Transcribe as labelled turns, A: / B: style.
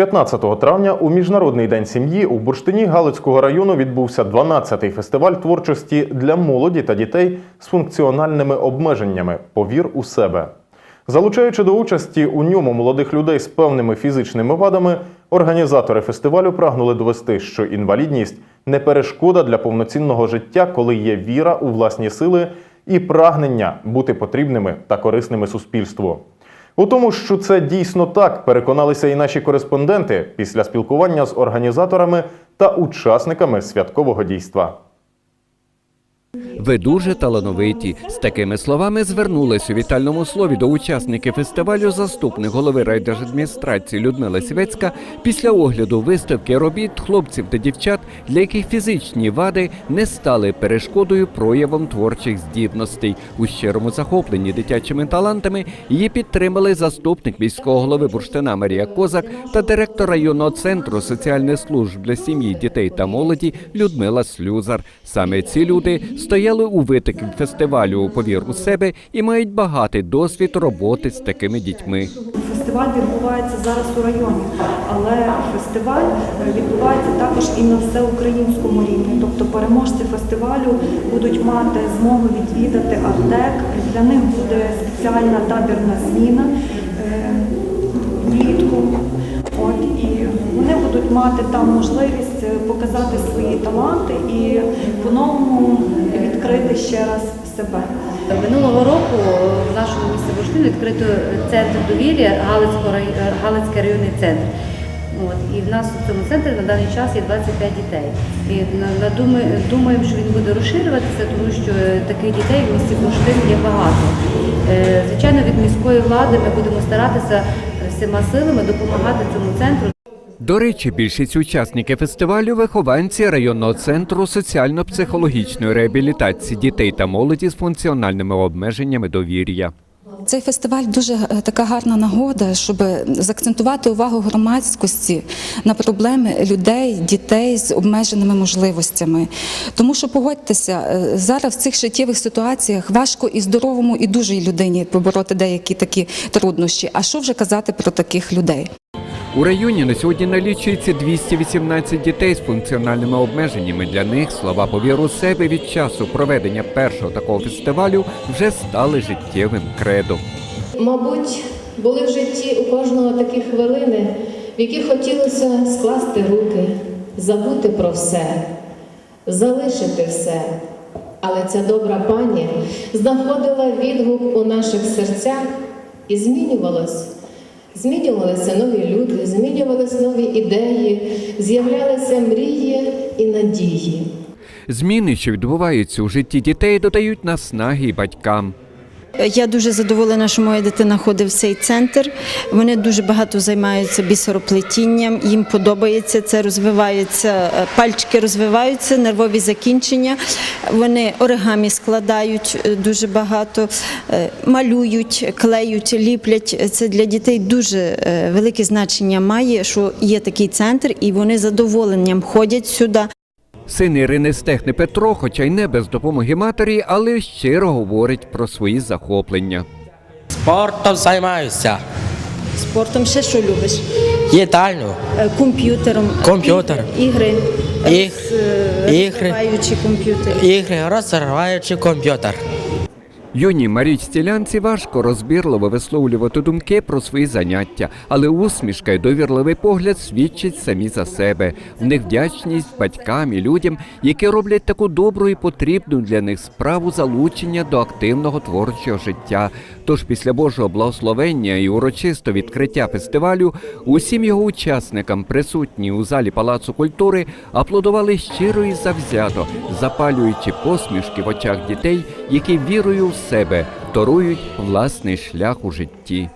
A: 15 травня у Міжнародний день сім'ї у Бурштині Галицького району відбувся 12-й фестиваль творчості для молоді та дітей з функціональними обмеженнями Повір у себе. Залучаючи до участі у ньому молодих людей з певними фізичними вадами, організатори фестивалю прагнули довести, що інвалідність не перешкода для повноцінного життя, коли є віра у власні сили і прагнення бути потрібними та корисними суспільству. У тому, що це дійсно так, переконалися і наші кореспонденти після спілкування з організаторами та учасниками святкового дійства.
B: Ви дуже талановиті. З такими словами звернулась у вітальному слові до учасників фестивалю заступник голови райдержадміністрації Людмила Сівецька після огляду виставки робіт хлопців та дівчат, для яких фізичні вади не стали перешкодою проявом творчих здібностей. У щирому захопленні дитячими талантами її підтримали заступник міського голови Бурштина Марія Козак та директор районного центру соціальних служб для сім'ї, дітей та молоді Людмила Слюзар. Саме ці люди стояли у витокі фестивалю Повір у себе і мають багатий досвід роботи з такими дітьми.
C: Фестиваль відбувається зараз у районі, але фестиваль е, відбувається також і на всеукраїнському рівні. Тобто переможці фестивалю будуть мати змогу відвідати Артек. Для них буде спеціальна табірна зміна е, влітку. От, і вони будуть мати там можливість е, показати свої таланти і по-новому відкрити ще раз себе.
D: Минулого року в нашому місті Бурштин відкрито центр довір'я Галицький районний центр. От, і в нас у цьому центрі на даний час є 25 дітей. І думаємо, що він буде розширюватися, тому що е, таких дітей в місті Бурштин є багато. Е, Звичайно, від міської влади ми будемо старатися е, всіма силами допомагати цьому центру.
B: До речі, більшість учасників фестивалю вихованці районного центру соціально-психологічної реабілітації дітей та молоді з функціональними обмеженнями довір'я.
E: Цей фестиваль дуже е, така гарна нагода, щоб заакцентувати увагу громадськості на проблеми людей, дітей з обмеженими можливостями. Тому що погодьтеся, е, зараз в цих життєвих ситуаціях важко і здоровому, і дужій людині побороти деякі такі труднощі. А що вже казати про таких людей?
B: У районі на сьогодні налічується 218 дітей з функціональними обмеженнями. Для них слова повіру себе від часу проведення першого такого фестивалю вже стали життєвим кредом.
F: Мабуть, були в житті у кожного такі хвилини, в які хотілося скласти руки, забути про все, залишити все. Але ця добра пані знаходила відгук у наших серцях і змінювалось. Змінювалися нові люди, змінювалися нові ідеї, з'являлися мрії і надії.
B: Зміни, що відбуваються у житті дітей, додають наснаги й батькам.
G: Я дуже задоволена, що моя дитина ходить в цей центр. Вони дуже багато займаються бісероплетінням. Їм подобається це, розвиваються е, пальчики, розвиваються, нервові закінчення. Вони оригамі складають е, дуже багато, е, малюють, клеють, ліплять. Це для дітей дуже велике значення має, що є такий центр, і вони задоволенням ходять сюди.
B: Син Ірини Стехни Петро, хоча й не без допомоги матері, але щиро говорить про свої захоплення.
H: Спортом займаюся.
G: Спортом ще що любиш?
H: Їдальню.
G: Е, Комп'ютером.
H: Комп'ютер.
G: Ігри. Роз-
H: ігри.
G: розриваючи комп'ютер.
H: Ігри розриваючи комп'ютер.
B: Юній Марічці Лянці важко розбірливо висловлювати думки про свої заняття, але усмішка й довірливий погляд свідчать самі за себе. В них вдячність батькам і людям, які роблять таку добру і потрібну для них справу залучення до активного творчого життя. Тож після Божого благословення і урочисто відкриття фестивалю усім його учасникам, присутні у залі Палацу культури, аплодували щиро і завзято, запалюючи посмішки в очах дітей, які вірою в себе торують власний шлях у житті.